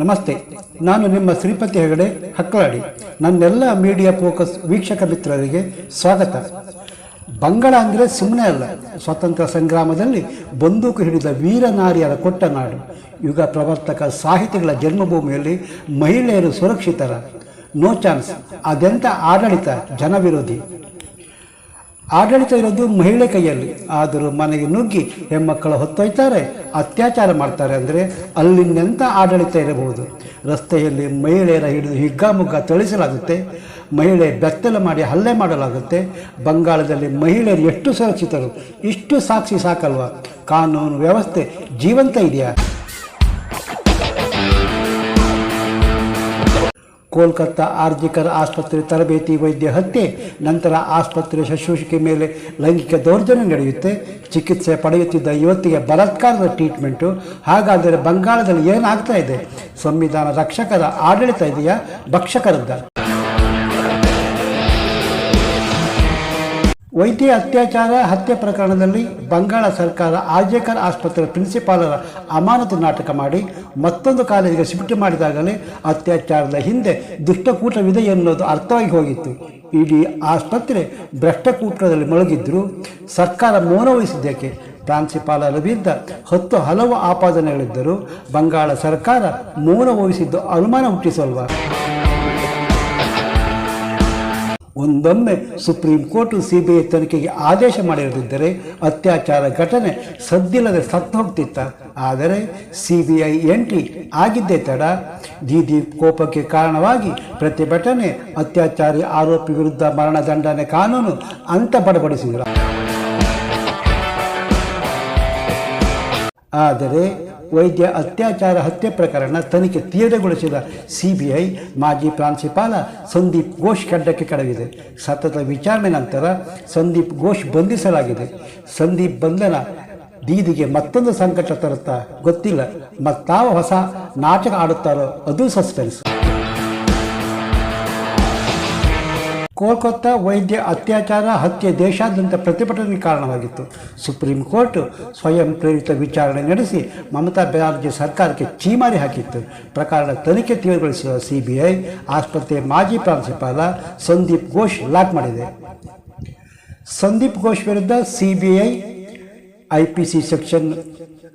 ನಮಸ್ತೆ. ನಾನು ನಿಮ್ಮ ಶ್ರೀಪತಿ ಹೆಗಡೆ ಹಕ್ಕಲಾಡಿ. ನನ್ನೆಲ್ಲ ಮೀಡಿಯಾ ಫೋಕಸ್ ವೀಕ್ಷಕ ಮಿತ್ರರಿಗೆ ಸ್ವಾಗತ. ಬಂಗಾಳ ಅಂದರೆ ಸುಮ್ಮನೆ ಅಲ್ಲ, ಸ್ವಾತಂತ್ರ್ಯ ಸಂಗ್ರಾಮದಲ್ಲಿ ಬಂದೂಕು ಹಿಡಿದ ವೀರನಾರಿಯರ ಕೊಟ್ಟ ನಾಡು ಯುಗ ಪ್ರವರ್ತಕ ಸಾಹಿತಿಗಳ ಜನ್ಮಭೂಮಿಯಲ್ಲಿ ಮಹಿಳೆಯರು ಸುರಕ್ಷಿತರ. No chance. ಅದೆಂಥ ಆಡಳಿತ ಜನವಿರೋಧಿ ಆಡಳಿತ ಇರೋದು ಮಹಿಳೆ ಕೈಯಲ್ಲಿ. ಆದರೂ ಮನೆಗೆ ನುಗ್ಗಿ ಹೆಣ್ಮಕ್ಕಳು ಹೊತ್ತೊಯ್ತಾರೆ, ಅತ್ಯಾಚಾರ ಮಾಡ್ತಾರೆ ಅಂದರೆ ಅಲ್ಲಿಂದೆಂಥ ಆಡಳಿತ ಇರಬಹುದು? ರಸ್ತೆಯಲ್ಲಿ ಮಹಿಳೆಯರ ಹಿಡಿದು ಹಿಗ್ಗಾಮುಗ್ಗ ತಳಿಸಲಾಗುತ್ತೆ ಮಹಿಳೆ ಬೆತ್ತಲು ಮಾಡಿ ಹಲ್ಲೆ ಮಾಡಲಾಗುತ್ತೆ, ಬಂಗಾಳದಲ್ಲಿ ಮಹಿಳೆಯರು ಎಷ್ಟು ಸುರಕ್ಷಿತರು, ಇಷ್ಟು ಸಾಕ್ಷಿ ಸಾಕಲ್ವ? ಕಾನೂನು ವ್ಯವಸ್ಥೆ ಜೀವಂತ ಇದೆಯಾ? ಕೋಲ್ಕತ್ತಾ ಆರ್ಜಿಕರ್ ಆಸ್ಪತ್ರೆ ತರಬೇತಿ ವೈದ್ಯ ಹತ್ಯೆ, ನಂತರ ಆಸ್ಪತ್ರೆ ಶುಶ್ರೂಷಿಕೆ ಮೇಲೆ ಲೈಂಗಿಕ ದೌರ್ಜನ್ಯ ನಡೆಯುತ್ತೆ. ಚಿಕಿತ್ಸೆ ಪಡೆಯುತ್ತಿದ್ದ ಯುವತಿಗೆ ಬಲಾತ್ಕಾರದ ಟ್ರೀಟ್ಮೆಂಟು. ಹಾಗಾದರೆ ಬಂಗಾಳದಲ್ಲಿ ಏನಾಗ್ತಾ ಇದೆ? ಸಂವಿಧಾನ ರಕ್ಷಕರ ಆಡಳಿತ ಇದೆಯಾ? ಭಕ್ಷಕರದ್ದ ವೈದ್ಯ ಅತ್ಯಾಚಾರ ಹತ್ಯೆ ಪ್ರಕರಣದಲ್ಲಿ ಬಂಗಾಳ ಸರ್ಕಾರ ಆರ್ಜೇಕರ್ ಆಸ್ಪತ್ರೆ ಪ್ರಿನ್ಸಿಪಾಲರ ಅಮಾನತು ನಾಟಕ ಮಾಡಿ ಮತ್ತೊಂದು ಕಾಲೇಜಿಗೆ ಶಿಫ್ಟ್ ಮಾಡಿದಾಗಲೇ ಅತ್ಯಾಚಾರದ ಹಿಂದೆ ದುಷ್ಟಕೂಟವಿದೆ ಎನ್ನುವುದು ಅರ್ಥವಾಗಿ ಹೋಗಿತ್ತು. ಇಡೀ ಆಸ್ಪತ್ರೆ ಭ್ರಷ್ಟಕೂಟದಲ್ಲಿ ಮುಳುಗಿದ್ರು ಸರ್ಕಾರ ಮೌನವಹಿಸಿದ್ದಕ್ಕೆ ಪ್ರಾಂಶುಪಾಲರ ವಿರುದ್ಧ ಹತ್ತು ಹಲವು ಆಪಾದನೆಗಳಿದ್ದರೂ ಬಂಗಾಳ ಸರ್ಕಾರ ಮೌನ ವಹಿಸಿದ್ದು ಅನುಮಾನ ಹುಟ್ಟಿಸಲ್ವಾ? ಒಂದೊಮ್ಮೆ ಸುಪ್ರೀಂ ಕೋರ್ಟ್ ಸಿಬಿಐ ತನಿಖೆಗೆ ಆದೇಶ ಮಾಡಿರದಿದ್ದರೆ ಅತ್ಯಾಚಾರ ಘಟನೆ ಸದ್ದಿಲ್ಲದೆ ಸತ್ತು ಹೋಗ್ತಿತ್ತ ಆದರೆ ಸಿಬಿಐ ಎಂಟ್ರಿ ಆಗಿದ್ದೇ ತಡ. ದೀದಿ ಕೋಪಕ್ಕೆ ಕಾರಣವಾಗಿ ಪ್ರತಿಭಟನೆ, ಅತ್ಯಾಚಾರಿ ಆರೋಪಿ ವಿರುದ್ಧ ಮರಣದಂಡನೆ ಕಾನೂನು ಅಂತ ಬಡಬಡಿಸಿದರು ಆದರೆ ವೈದ್ಯ ಅತ್ಯಾಚಾರ ಹತ್ಯೆ ಪ್ರಕರಣ ತನಿಖೆ ತೀವ್ರಗೊಳಿಸಿದ ಸಿಬಿಐ ಮಾಜಿ ಪ್ರಾಂಶುಪಾಲ ಸಂದೀಪ್ ಘೋಷ್ ಖಡ್ಡಕ್ಕೆ ಕಡವಿದೆ ಸತತ ವಿಚಾರಣೆ ನಂತರ ಸಂದೀಪ್ ಘೋಷ್ ಬಂಧಿಸಲಾಗಿದೆ. ಸಂದೀಪ್ ಬಂಧನ ದೀದಿಗೆ ಮತ್ತೊಂದು ಸಂಕಟ ತರುತ್ತಾ ಗೊತ್ತಿಲ್ಲ. ಮತ್ತಾವ ಹೊಸ ನಾಟಕ ಆಡುತ್ತಾರೋ ಅದು ಸಸ್ಪೆನ್ಸ್. ಕೋಲ್ಕತ್ತಾ ವೈದ್ಯ ಅತ್ಯಾಚಾರ, ಹತ್ಯೆ, ದೇಶಾದ್ಯಂತ ಪ್ರತಿಭಟನೆಗೆ ಕಾರಣವಾಗಿತ್ತು. ಸುಪ್ರೀಂ ಕೋರ್ಟ್ ಸ್ವಯಂ ಪ್ರೇರಿತ ವಿಚಾರಣೆ ನಡೆಸಿ ಮಮತಾ ಬ್ಯಾನರ್ಜಿ ಸರ್ಕಾರಕ್ಕೆ ಚೀಮಾರಿ ಹಾಕಿತ್ತು. ಪ್ರಕರಣ ತನಿಖೆ ತೀವ್ರಗೊಳಿಸಿದ ಸಿಬಿಐ, ಆಸ್ಪತ್ರೆ ಮಾಜಿ ಪ್ರಾಂಶುಪಾಲ ಸಂದೀಪ್ ಘೋಷ್ ಲಾಕ್ ಮಾಡಿದೆ. ಸಂದೀಪ್ ಘೋಷ್ ವಿರುದ್ಧ ಸಿಬಿಐ ಐಪಿಸಿ ಸೆಕ್ಷನ್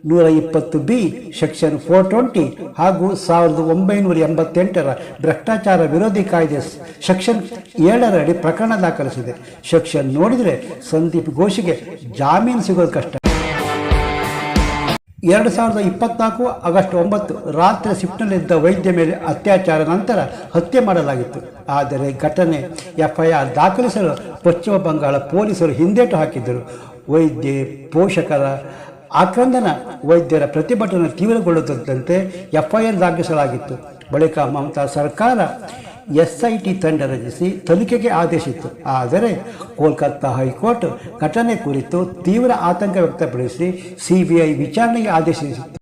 ನೂರ ಇಪ್ಪತ್ತು ಬಿ ಸೆಕ್ಷನ್ ಫೋರ್ ಟ್ವೆಂಟಿ ಹಾಗೂ ಸಾವಿರದ ಒಂಬೈನೂರ ಎಂಬತ್ತೆಂಟರ ಭ್ರಷ್ಟಾಚಾರ ವಿರೋಧಿ ಕಾಯ್ದೆ ಸೆಕ್ಷನ್ ಏಳರಡಿ ಪ್ರಕರಣ ದಾಖಲಿಸಿದೆ. ಸೆಕ್ಷನ್ ನೋಡಿದರೆ ಸಂದೀಪ್ ಘೋಷಿಗೆ ಜಾಮೀನು ಸಿಗೋದು ಕಷ್ಟ. ಎರಡು ಸಾವಿರದ ಇಪ್ಪತ್ನಾಲ್ಕು ಆಗಸ್ಟ್ ಒಂಬತ್ತು ರಾತ್ರಿ ಶಿಫ್ಟ್ನಲ್ಲಿದ್ದ ವೈದ್ಯ ಮೇಲೆ ಅತ್ಯಾಚಾರ ನಂತರ ಹತ್ಯೆ ಮಾಡಲಾಗಿತ್ತು. ಆದರೆ ಘಟನೆ ಎಫ್ಐಆರ್ ದಾಖಲಿಸಲು ಪಶ್ಚಿಮ ಬಂಗಾಳ ಪೊಲೀಸರು ಹಿಂದೇಟು ಹಾಕಿದ್ದರು. ವೈದ್ಯ, ಪೋಷಕರ ಆಕ್ರಂದನ, ವೈದ್ಯರ ಪ್ರತಿಭಟನೆ ತೀವ್ರಗೊಳ್ಳುತ್ತಿದ್ದಂತೆ ಎಫ್ಐಆರ್ ದಾಖಲಿಸಲಾಗಿತ್ತು. ಬಳಿಕ ಮಮತಾ ಸರ್ಕಾರ ಎಸ್ಐಟಿ ತಂಡ ರಚಿಸಿ ತನಿಖೆಗೆ ಆದೇಶಿತ್ತು. ಆದರೆ ಕೋಲ್ಕತ್ತಾ ಹೈಕೋರ್ಟ್ ಘಟನೆ ಕುರಿತು ತೀವ್ರ ಆತಂಕ ವ್ಯಕ್ತಪಡಿಸಿ ಸಿಬಿಐ ವಿಚಾರಣೆಗೆ ಆದೇಶಿಸಿತ್ತು.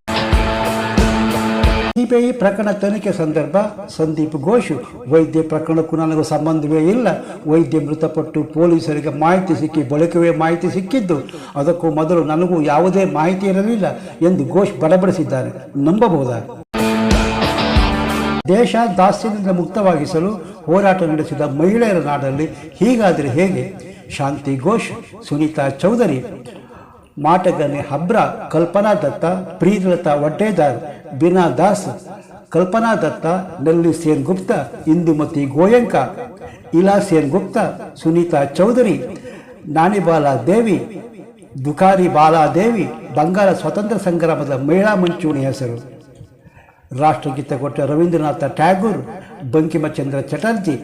ಸಿಬಿಐ ಪ್ರಕರಣ ತನಿಖೆ ಸಂದರ್ಭ ಸಂದೀಪ್ ಘೋಷ್, ವೈದ್ಯ ಪ್ರಕರಣಕ್ಕೂ ನನಗೂ ಸಂಬಂಧವೇ ಇಲ್ಲ. ವೈದ್ಯ ಮೃತಪಟ್ಟು ಪೊಲೀಸರಿಗೆ ಮಾಹಿತಿ ಸಿಕ್ಕಿ ಬಳಿಕವೇ ಮಾಹಿತಿ ಸಿಕ್ಕಿದ್ದು, ಅದಕ್ಕೂ ಮೊದಲು ನನಗೂ ಯಾವುದೇ ಮಾಹಿತಿ ಇರಲಿಲ್ಲ ಎಂದು ಘೋಷ್ ಬಡಬಡಿಸಿದ್ದಾರೆ. ನಂಬಬಹುದಾ? ದೇಶ ದಾಸ್ಯದಿಂದ ಮುಕ್ತವಾಗಿಸಲು ಹೋರಾಟ ನಡೆಸಿದ ಮಹಿಳೆಯರ ನಾಡಲ್ಲಿ ಹೀಗಾದರೆ ಹೇಗೆ? ಶಾಂತಿ ಘೋಷ್, ಸುನೀತಾ ಚೌಧರಿ, ಮಾಟಗನೆ ಹಬ್ರ, ಕಲ್ಪನಾ ದತ್ತ, ಪ್ರೀತಿಲತಾ ವಡ್ಡೇದಾರ್, ಬಿನಾ ದಾಸ್, ಕಲ್ಪನಾ ದತ್ತ, ನೆಲ್ಲಿ ಸೇನ್ ಗುಪ್ತ ಇಂದುಮತಿ ಗೋಯಂಕ, ಇಲಾ ಸೇನ್ ಗುಪ್ತ ಸುನೀತಾ ಚೌಧರಿ ನಾಣಿಬಾಲಾ ದೇವಿ ದುಕಾರಿ ಬಾಲಾದೇವಿ ಬಂಗಾಳ ಸ್ವತಂತ್ರ ಸಂಗ್ರಾಮದ ಮಹಿಳಾ ಮಂಚೂಣಿ ಹೆಸರು. ರಾಷ್ಟ್ರಗೀತೆ ಕೊಟ್ಟ ರವೀಂದ್ರನಾಥ ಟ್ಯಾಗೂರ್ ಬಂಕಿಮಚಂದ್ರ ಚಟರ್ಜಿ,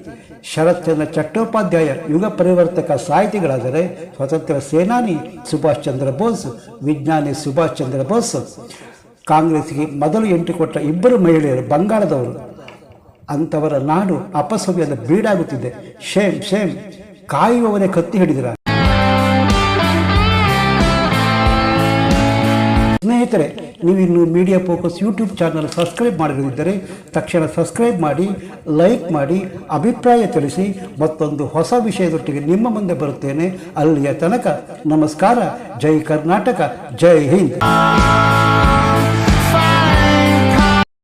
ಶರತ್ಚಂದ್ರ ಚಟ್ಟೋಪಾಧ್ಯಾಯ ಯುಗ ಪರಿವರ್ತಕ ಸಾಹಿತಿಗಳಾದರೆ ಸ್ವತಂತ್ರ ಸೇನಾನಿ ಸುಭಾಷ್ ಚಂದ್ರ ಬೋಸ್, ವಿಜ್ಞಾನಿ ಸುಭಾಷ್ ಚಂದ್ರ ಬೋಸ್, ಕಾಂಗ್ರೆಸ್ಗೆ ಮೊದಲು ಎಂಟು ಕೊಟ್ಟ ಇಬ್ಬರು ಮಹಿಳೆಯರು ಬಂಗಾಳದವರು. ಅಂಥವರ ನಾಡು ಅಪಸವ್ಯದ ಬೀಡಾಗುತ್ತಿದೆ. ಶೇಮ್ ಶೇಮ್ ಕಾಯುವವರೇ ಕತ್ತಿ ಹಿಡಿದಿರ ಸ್ನೇಹಿತರೆ ನೀವಿನ್ನು media focus YouTube channel subscribe ಮಾಡಿರದಿದ್ದರೆ, ತಕ್ಷಣ ಸಬ್ಸ್ಕ್ರೈಬ್ ಮಾಡಿ ಲೈಕ್ ಮಾಡಿ, ಅಭಿಪ್ರಾಯ ತಿಳಿಸಿ, ಮತ್ತೊಂದು ಹೊಸ ವಿಷಯದೊಟ್ಟಿಗೆ ನಿಮ್ಮ ಮುಂದೆ ಬರುತ್ತೇನೆ. ಅಲ್ಲಿಯ ತನಕ ನಮಸ್ಕಾರ, ಜೈ ಕರ್ನಾಟಕ, ಜೈ ಹಿಂದ್.